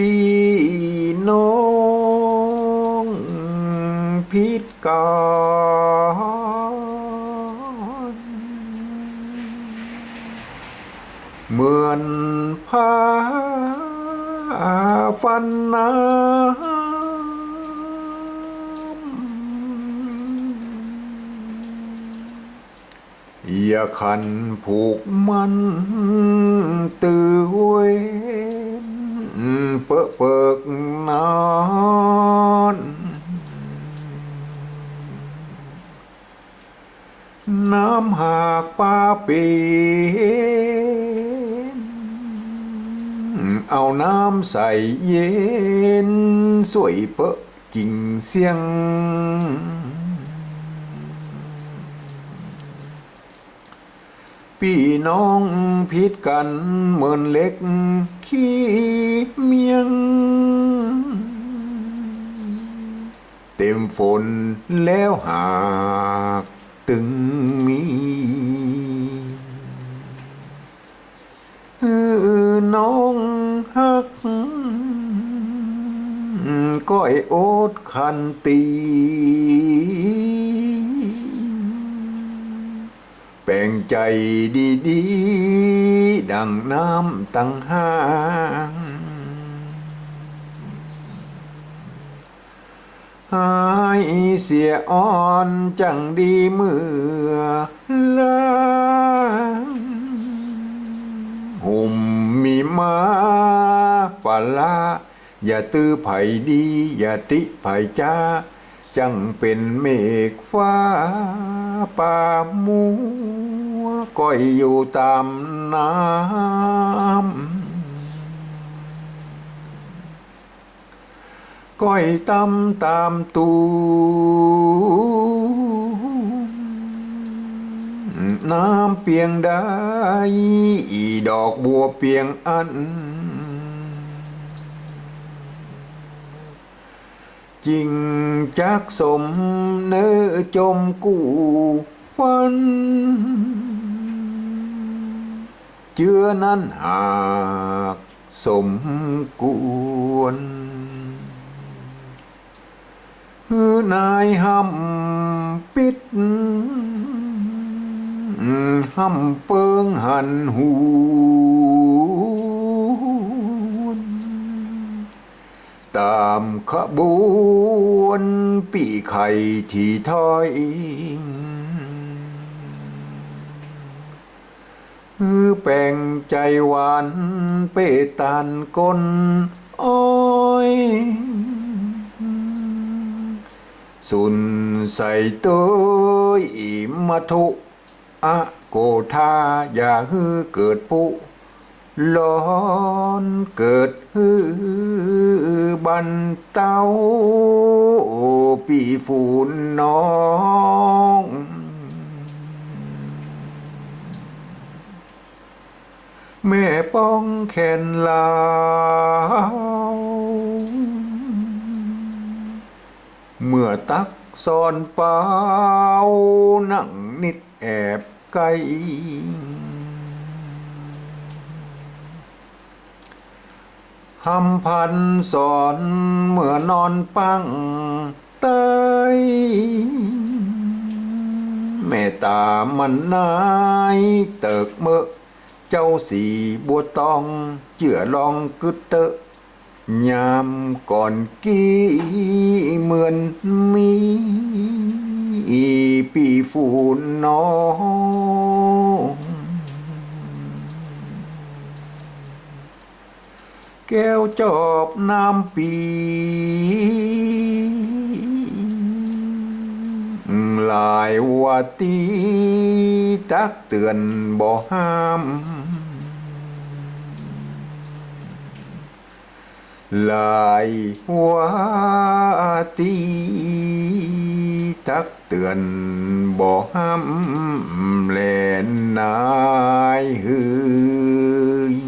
ปีน้องพิษการเหมือนพาฟันน้ำอย่าขันผูกมันตือ อเปิกนอนน้ำหากปลาเป็นเอาน้ำใส่เย็น สวยเปอะกิ่งเสียง พี่น้องพิดกันเหมือนเล็กขี้เมียง เต็มฝนแล้วหากตึงมีเออน้องฮักก้อยโอดคันตี แปลงใจดีๆ ดังน้ำตั้งห้างหายเสียอ่อนจังดีเมื่อลางหุ่มมีมาปะละอย่าตื้อไผ่ดี อย่าติไผ่จ้า จังเป็นเมฆฟ้าป่ามัวก้อยอยู่ตามน้ำก้อยตำตามตูน้ำเปียงได้ดอกบัวเปียงอัน จริงจักสมเนื้อจมกูฟันเจือนั้น ตามขบวนปีไข่ที่ถ้อยคือแป่งใจหวานเปตันก้นอ้อยสุนใส่เตยมาทุอะโกธาอย่าฮือเกิดปุร้อนเกิดฮือ บันเต้าปีฝูนน้อง แม่ป้องแขนลาวเมื่อตักซอนเปล่านั่งนิดแอบไกล หำพันสอนเมื่อนอนปังเตยแม่ตามันนายเติกเมื่อเจ้าสีบัวตองเจือลองกึดเตะยามก่อนกี้เหมือนมีปีฟูนน้อง แก้วจอบน้ำปีหลายว่าตีตักเตือนบ่ห้ามลายหัวตีตักเตือนบ่ห้ำแลนนายเฮืย